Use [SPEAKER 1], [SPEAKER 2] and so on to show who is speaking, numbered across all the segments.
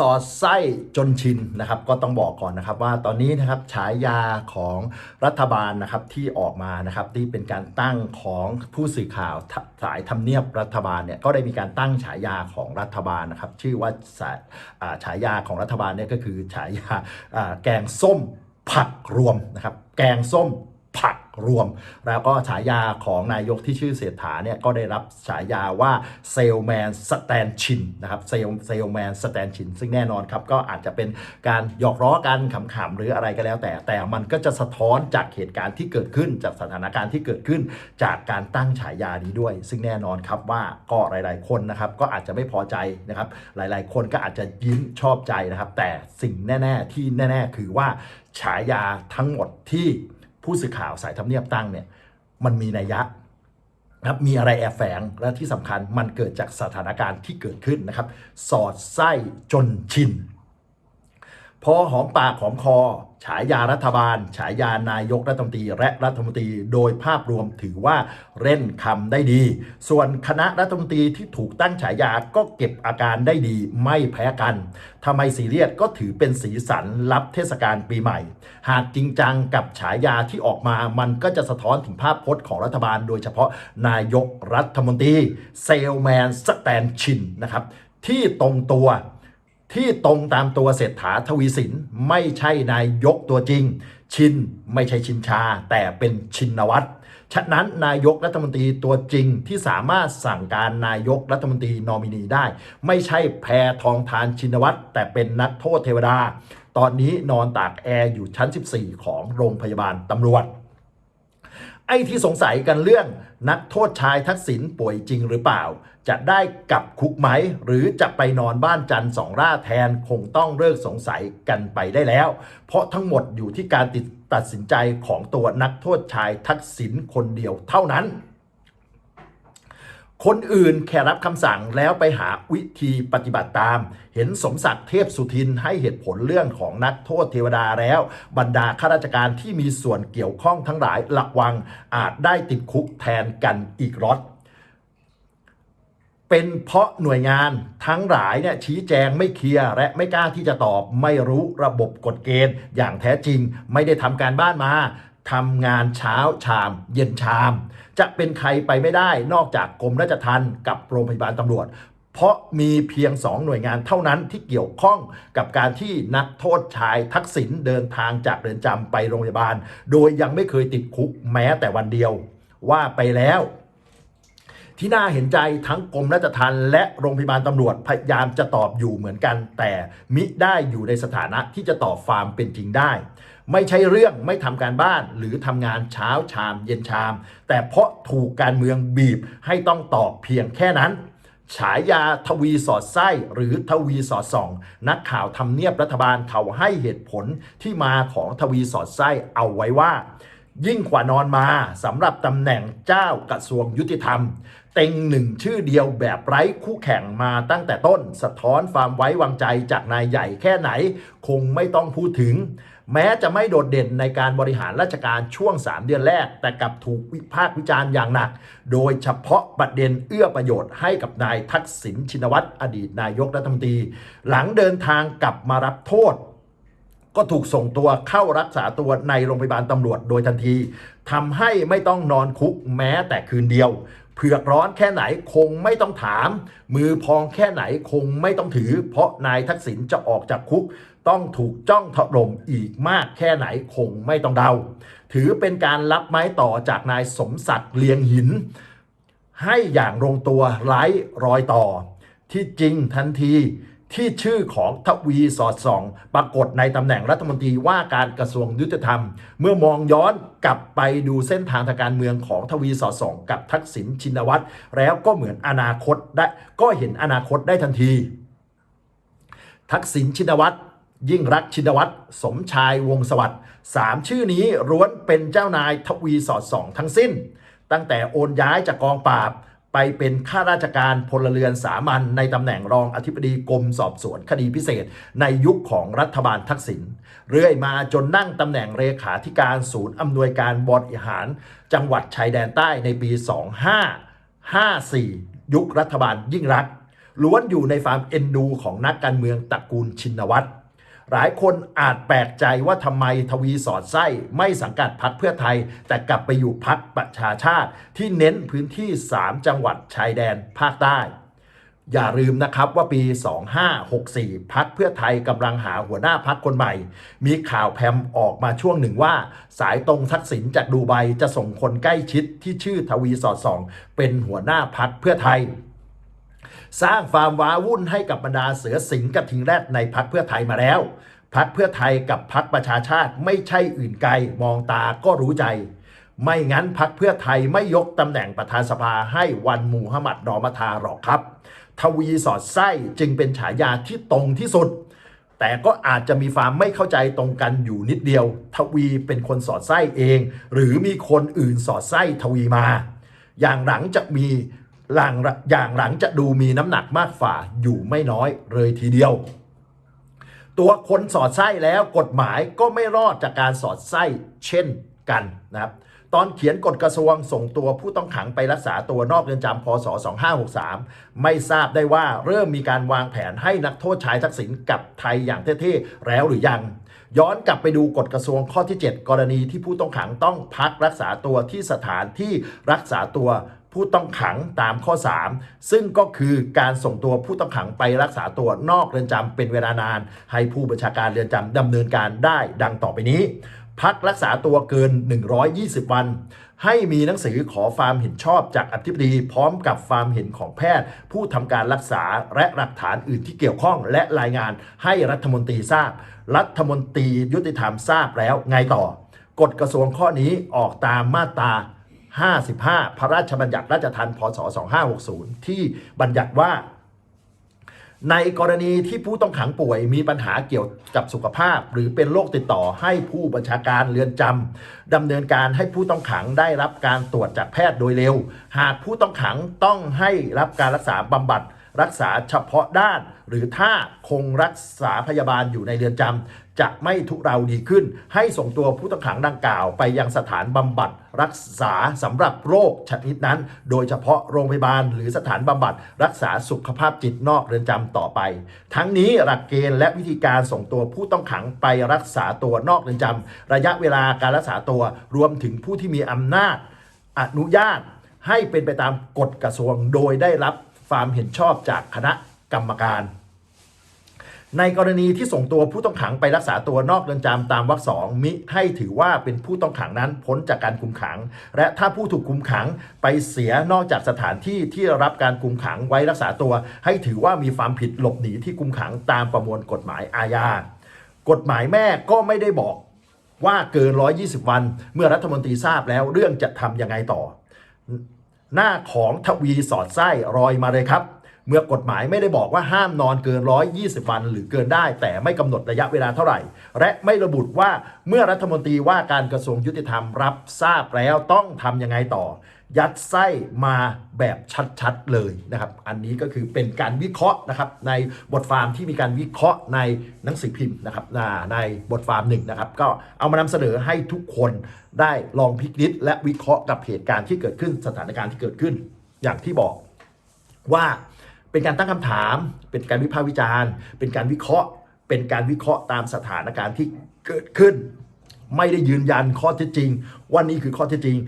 [SPEAKER 1] สอดไส้จนชินนะครับ ก็ต้องบอกก่อนนะครับว่าตอนนี้นะครับฉายาของรัฐบาลนะครับที่ออกมานะครับที่เป็นการตั้งของผู้สื่อข่าวสายทำเนียบรัฐบาลเนี่ยก็ได้มีการตั้งฉายาของรัฐบาลนะครับชื่อว่าสาาฉายาของรัฐบาลเนี่ยก็คือฉายาแกงส้มผักรวมนะครับแกงส้ม ผักรวม แล้วก็ฉายาของนายกที่ชื่อเศรษฐาเนี่ยก็ได้รับฉายาว่าเซลแมนสแตนชินนะครับเซลเซลแมนสแตนชินซึ่งแน่นอนครับก็อาจจะเป็นการหยอกล้อกันขำๆหรืออะไรก็แล้วแต่ แต่มันก็จะสะท้อนจากเหตุการณ์ที่เกิดขึ้น จากสถานการณ์ที่เกิดขึ้น จากการตั้งฉายานี้ด้วย ซึ่งแน่นอนครับว่าก็หลาย ๆ คนนะครับก็อาจจะไม่พอใจนะครับหลายๆ คนก็อาจจะยิ้มชอบใจนะครับ แต่สิ่งแน่ ๆ ที่แน่ ๆ คือว่าฉายาทั้งหมดที่ ผู้สื่อข่าวสายทำเนียบตั้งเนี่ยมันมีนัยยะนะครับมีอะไรแอบแฝงและที่สำคัญมันเกิดจากสถานการณ์ที่เกิดขึ้นนะครับ สอดไส้จนชิน พอหอมปากหอมคอ ฉายารัฐบาล ฉายานายกรัฐมนตรีและรัฐมนตรีโดยภาพรวมถือว่าเล่นคำได้ดี ส่วนคณะรัฐมนตรีที่ถูกตั้งฉายาก็เก็บอาการได้ดีไม่แพ้กันทำไมซีเรียสก็ถือเป็นสีสันรับเทศกาลปีใหม่ หากจริงจังกับฉายาที่ออกมามันก็จะสะท้อนถึงภาพพจน์ของรัฐบาล โดยเฉพาะนายกรัฐมนตรีเซลแมนสแตนชินนะครับที่ตรงตัว ที่ตรงตามตัวเศรษฐาทวีสินไม่ใช่นายกตัวจริง ชินไม่ใช่ชินชา แต่เป็นชินวัตรฉะนั้นนายกรัฐมนตรีตัวจริงที่สามารถสั่งการนายกรัฐมนตรีนอมินีได้ ไม่ใช่แพทองทานชินวัตรแต่เป็นนักโทษเทวดา ตอนนี้นอนตากแอร์อยู่ชั้น 14 ของโรงพยาบาลตำรวจ ไอ้ที่สงสัยกันเรื่อง นักโทษชายทักษิณป่วยจริงหรือเปล่า จะได้กลับคุกไหม หรือจะไปนอนบ้านจันทร์สองร่าแทนคงต้องเลิกสงสัยกันไปได้แล้ว เพราะทั้งหมดอยู่ที่การติดตัดสินใจของตัวนักโทษชายทักษิณคนเดียวเท่านั้น คนอื่นแค่รับคำสั่งแล้วไปหาวิธีปฏิบัติตาม เห็นสมศักดิ์เทพสุทินให้เหตุผลเรื่องของนักโทษเทวดาแล้ว บรรดาข้าราชการที่มีส่วนเกี่ยวข้องทั้งหลายระวังอาจได้ติดคุกแทนกันอีกรอดเป็นเพราะหน่วยงานทั้งหลายเนี่ยชี้แจงไม่เคลียร์และไม่กล้าที่จะตอบไม่รู้ระบบกฎเกณฑ์อย่างแท้จริง ไม่ได้ทำการบ้านมา ทำงานเช้าชาม เย็นชาม จะเป็นใครไปไม่ได้นอกจากกรมราชทัณฑ์กับโรงพยาบาลตำรวจ เพราะมีเพียงสองหน่วยงานเท่านั้นที่เกี่ยวข้องกับการที่นักโทษชายทักษิณเดินทางจากเรือนจำไปโรงพยาบาล โดยยังไม่เคยติดคุกแม้แต่วันเดียวว่าไปแล้วที่น่าเห็นใจทั้งกรมราชทัณฑ์และโรงพยาบาลตำรวจพยายามจะตอบอยู่เหมือนกัน แต่มิได้อยู่ในสถานะที่จะตอบฟาร์มเป็นจริงได้ ไม่ใช่เรื่องไม่ทำการบ้านหรือทำงานเช้าชามเย็นชาม แต่เพราะถูกการเมืองบีบให้ต้องตอบเพียงแค่นั้นฉายาทวีสอดไส้หรือทวีสอดส่อง นักข่าวทำเนียบรัฐบาลเขาให้เหตุผลที่มาของทวีสอดไส้เอาไว้ว่า ยิ่งกว่านอนมาสำหรับตำแหน่งเจ้ากระทรวงยุติธรรม เต็งหนึ่งชื่อเดียวแบบไร้คู่แข่งมาตั้งแต่ต้น สะท้อนความไว้วางใจจากนายใหญ่แค่ไหน คงไม่ต้องพูดถึง แม้จะไม่โดดเด่นในการบริหารราชการช่วง 3 เดือนแรก แต่กลับถูกวิพากษ์วิจารณ์อย่างหนัก โดยเฉพาะประเด็นเอื้อประโยชน์ให้กับนายทักษิณชินวัตรอดีตนายกรัฐมนตรี หลังเดินทางกลับมารับโทษ ก็ถูกส่งตัวเข้ารักษาตัวในโรงพยาบาลตำรวจโดยทันทีทำให้ไม่ต้องนอนคุกแม้แต่คืนเดียวเผือกร้อนแค่ไหนคงไม่ต้องถาม มือพองแค่ไหนคงไม่ต้องถือ เพราะนายทักษิณจะออกจากคุก ต้องถูกจ้องถล่มอีกมากแค่ไหนคงไม่ต้องเดา ถือเป็นการรับไม้ต่อจากนายสมศักดิ์เลียงหิน ให้อย่างลงตัวไร้รอยต่อ ที่จริงทันทีที่ชื่อของทวีสอดส่อง ปรากฏในตำแหน่งรัฐมนตรีว่าการกระทรวงยุติธรรม เมื่อมองย้อนกลับไปดูเส้นทางทางการเมืองของทวีสอดส่อง กับทักษิณชินวัตรแล้วก็เหมือนอนาคตได้ก็เห็นอนาคตได้ทันที ทักษิณชินวัตร ยิ่งรักชินวัตรสมชายวงสวัสดิ์สามชื่อนี้ล้วนเป็นเจ้านายทวีสอดส่องทั้งสิ้น ตั้งแต่โอนย้ายจากกองปราบ ไปเป็นข้าราชการพลเรือนสามัญในตำแหน่งรองอธิบดีกรมสอบสวนคดีพิเศษ ในยุคของรัฐบาลทักษิณเรื่อยมาจนนั่งตำแหน่งเลขาธิการศูนย์อำนวยการบริหาร จังหวัดชายแดนใต้ในปี 2554 ยุครัฐบาลยิ่งรักล้วนอยู่ในความเอ็นดูของนักการเมืองตระกูลชินวัตร หลายคนอาจแปลกใจว่าทำไมทวีสอดไส้ไม่สังกัดพักเพื่อไทย แต่กลับไปอยู่พักประชาชาติ ที่เน้นพื้นที่ 3 จังหวัดชายแดนภาคใต้ อย่าลืมนะครับว่าปี 2564 พักเพื่อไทยกำลังหาหัวหน้าพักคนใหม่ มีข่าวแพมออกมาช่วงหนึ่งว่า สายตรงทักษิณจากดูไบจะส่งคนใกล้ชิดที่ชื่อทวีสอดส่อง เป็นหัวหน้าพักเพื่อไทย สร้างความว้าวุ่นให้กับบรรดาเสือสิงห์กระทิงแรดในพักเพื่อไทยมาแล้ว พักเพื่อไทยกับพักประชาชาติไม่ใช่อื่นไกลมองตาก็รู้ใจ ไม่งั้นพักเพื่อไทยไม่ยกตำแหน่งประธานสภาให้วันมูฮัมหมัดรอมาทาหรอกครับ ทวีสอดไส้จึงเป็นฉายาที่ตรงที่สุด แต่ก็อาจจะมีความไม่เข้าใจตรงกันอยู่นิดเดียว ทวีเป็นคนสอดไส้เอง หรือมีคนอื่นสอดไส้ทวีมา อย่างหลังจะมี หลังอย่างหลังจะดูมีน้ำหนักมากฝ่าอยู่ไม่น้อยเลยทีเดียว ตัวคนสอดไส้แล้วกฎหมายก็ไม่รอดจากการสอดไส้เช่นกันนะครับตอนเขียนกฎกระทรวงส่งตัวผู้ต้องขังไปรักษาตัวนอกเรือนจำพศ 2563 ไม่ทราบได้ว่าเริ่มมีการวางแผนให้นักโทษชายทักษิณกลับไทยอย่างเท่ๆแล้วหรือยัง ย้อนกลับไปดูกฎกระทรวงข้อที่ 7 กรณีที่ผู้ต้องขังต้องพักรักษาตัวที่สถานที่รักษาตัว ผู้ต้องขังตามข้อ 3 ซึ่งก็คือการส่งตัวผู้ต้องขังไปรักษาตัวนอกเรือนจำเป็นเวลานาน ให้ผู้บัญชาการเรือนจำดำเนินการได้ดังต่อไปนี้ พักรักษาตัวเกิน 120 วัน ให้มีหนังสือขอความเห็นชอบจากอธิบดี พร้อมกับความเห็นของแพทย์ ผู้ทำการรักษาและหลักฐานอื่นที่เกี่ยวข้องและรายงานให้รัฐมนตรีทราบ รัฐมนตรียุติธรรมทราบแล้วไงต่อกฎกระทรวงข้อนี้ออกตามมาตรา 55 พระราชบัญญัติราชทัณฑ์พศ 2560 ที่บัญญัติว่า ในกรณีที่ผู้ต้องขังป่วยมีปัญหาเกี่ยวกับสุขภาพ หรือเป็นโรคติดต่อให้ผู้บัญชาการเรือนจำดำเนินการให้ผู้ต้องขังได้รับการตรวจจากแพทย์โดยเร็ว หากผู้ต้องขังต้องให้รับการรักษาบำบัดรักษาเฉพาะด้าน หรือถ้าคงรักษาพยาบาลอยู่ในเรือนจำ จะไม่ทุเราดีขึ้น ให้ส่งตัวผู้ต้องขังดังกล่าว ไปยังสถานบำบัดรักษาสำหรับโรคชนิดนั้น โดยเฉพาะโรงพยาบาลหรือสถานบำบัดรักษาสุขภาพจิตนอกเรือนจำต่อไป ทั้งนี้หลักเกณฑ์และวิธีการส่งตัวผู้ต้องขังไปรักษาตัวนอกเรือนจำระยะเวลาการรักษาตัวรวมถึงผู้ที่มีอำนาจ อนุญาตให้เป็นไปตามกฎกระทรวงโดยได้รับความเห็นชอบจากคณะกรรมการ ในกรณีที่ส่งตัวผู้ต้องขังไปรักษาตัวนอกเรือนจำตามวรรคสองมิให้ถือว่าเป็นผู้ต้องขังนั้นพ้นจากการคุมขัง และถ้าผู้ถูกคุมขังไปเสียนอกจากสถานที่ที่รับการคุมขังไว้รักษาตัว ให้ถือว่ามีความผิดหลบหนีที่คุมขังตามประมวลกฎหมายอาญากฎหมายแม่ก็ไม่ได้บอกว่าเกิน 120 วัน เมื่อรัฐมนตรีทราบแล้วเรื่องจะทำยังไงต่อ หน้าของทวีสอดไส้รอยมาเลยครับ เมื่อกฎหมายไม่ได้บอกว่าห้ามนอนเกิน 120 วันหรือเกินได้ แต่ไม่กำหนดระยะเวลาเท่าไหร่ และไม่ระบุว่าเมื่อรัฐมนตรีว่าการกระทรวงยุติธรรมรับทราบแล้วต้องทำยังไงต่อ ยัดไส้มาแบบชัดๆเลยนะครับ อันนี้ก็คือเป็นการวิเคราะห์นะครับในบทความที่มีการวิเคราะห์ในหนังสือพิมพ์นะครับในบทความหนึ่งนะครับ ก็เอามานำเสนอให้ทุกคนได้ลองพิจิตและวิเคราะห์กับเหตุการณ์ที่เกิดขึ้นสถานการณ์ที่เกิดขึ้น อย่างที่บอกว่า เป็นการตั้งคำถาม เป็นการวิพากษ์วิจารณ์ เป็นการวิเคราะห์ เป็นการวิเคราะห์ตามสถานการณ์ที่เกิดขึ้น ไม่ได้ยืนยันข้อเท็จจริง ว่านี่คือข้อเท็จจริง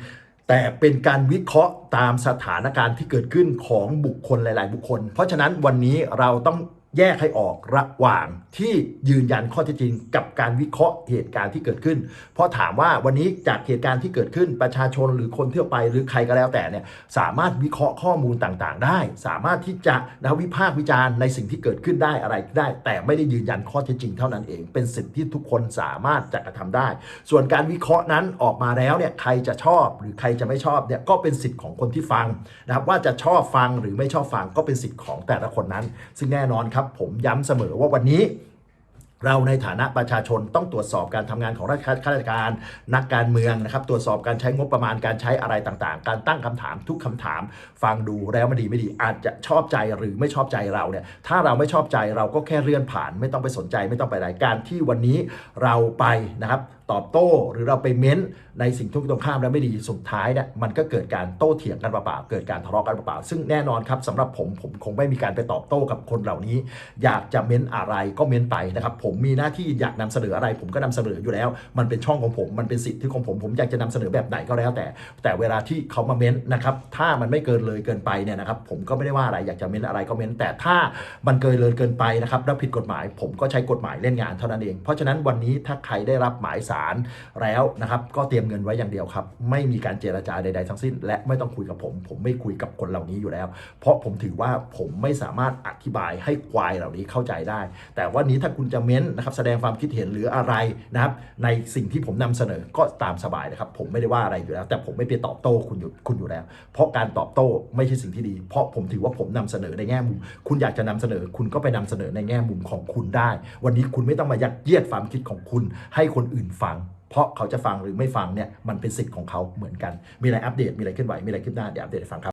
[SPEAKER 1] แต่เป็นการวิเคราะห์ตามสถานการณ์ที่เกิดขึ้นของบุคคลหลาย ๆ บุคคล เพราะฉะนั้นวันนี้เราต้อง แยกให้ออกระหว่างที่ยืนยันข้อเท็จจริง กับการวิเคราะห์เหตุการณ์ที่เกิดขึ้น เพราะถามว่าวันนี้จากเหตุการณ์ที่เกิดขึ้นประชาชนหรือคนทั่วไปหรือใครก็แล้วแต่เนี่ยสามารถวิเคราะห์ข้อมูลต่างๆ ได้ สามารถที่จะนะวิพากษ์วิจารณ์ในสิ่งที่เกิดขึ้นได้อะไรได้ แต่ไม่ได้ยืนยันข้อเท็จจริงเท่านั้นเอง เป็นสิ่งที่ทุกคนสามารถจะกระทำได้ ส่วนการวิเคราะห์นั้นออกมาแล้วเนี่ยใครจะชอบหรือใครจะไม่ชอบเนี่ยก็เป็นสิทธิ์ของคนที่ฟังนะครับว่าจะชอบฟังหรือไม่ชอบฟังก็เป็นสิทธิ์ของแต่ละคนนั้น ซึ่งแน่นอนครับผมย้ำเสมอว่าวันนี้เราในฐานะประชาชนต้องตรวจสอบการทำงานของราชข้าราชการ นักการเมืองนะครับตรวจสอบการใช้งบประมาณการใช้อะไรต่างๆ การตั้งคำถามทุกคำถาม ฟังดูแล้วไม่ดีไม่ดีอาจจะชอบใจหรือไม่ชอบใจเราเนี่ยถ้าเราไม่ชอบใจเราก็แค่เลื่อนผ่าน ไม่ต้องไปสนใจไม่ต้องไปรายการที่วันนี้เราไปนะครับตอบโต้หรือเราไปเม้นในสิ่งที่ตรงข้ามแล้วไม่ดีสุดท้ายเนี่ยมันก็เกิดการโต้เถียงกันเปล่าๆเกิดการทะเลาะกันเปล่าๆซึ่งแน่นอนครับสำหรับผมผมคงไม่มีการไปตอบโต้กับคนเหล่านี้ อยากจะเม้นอะไรก็เม้นไปนะครับผมมีหน้าที่อยากนำเสนออะไร ผมก็นำเสนออยู่แล้ว มันเป็นช่องของผมมันเป็นสิทธิของผมผมอยากจะนำเสนอแบบไหนก็แล้วแต่ แต่เวลาที่เขามาเม้นนะครับถ้ามันไม่เกินเลยเกินไปเนี่ยนะครับผมก็ไม่ได้ว่าอะไรอยากจะเม้นอะไรก็เม้นแต่ถ้ามันเกินเลยเกินไปนะครับแล้วผิดกฎหมาย ผมก็ใช้กฎหมายเล่นงานเท่านั้นเอง เพราะฉะนั้นวันนี้ถ้าใครได้รับหมายสารแล้วนะครับก็เตรียมเงินไว้อย่างเดียวครับ ไม่มีการเจรจาใด ๆ ทั้งสิ้น และไม่ต้องคุยกับผม ผมไม่คุยกับคนเหล่านี้อยู่แล้ว เพราะผมถือว่าผมไม่สามารถอธิบายให้ควายเหล่านี้เข้าใจได้ แต่วันนี้ถ้าคุณจะเม้นนะครับแสดงความคิดเห็นหรืออะไรนะครับในสิ่งที่ผมนำเสนอก็ตามสบายนะครับ ผมไม่ได้ว่าอะไรอยู่แล้ว แต่ผมไม่ไปตอบโต้คุณอยู่คุณอยู่แล้ว เพราะการตอบโต้ไม่ใช่สิ่งที่ดี เพราะผมถือว่าผมนำเสนอในแง่มุม คุณอยากจะนำเสนอ คุณก็ไปนำเสนอในแง่มุมของคุณได้ วันนี้คุณไม่ต้องมายัดเยียดความคิดของคุณ ให้คนอื่นฟัง เพราะเขาจะฟังหรือไม่ฟังเนี่ยมันเป็นสิทธิ์ของเขาเหมือนกัน มีอะไรอัปเดต มีอะไรขึ้นไหว มีอะไรคืบหน้าเดี๋ยวอัปเดตให้ฟังครับ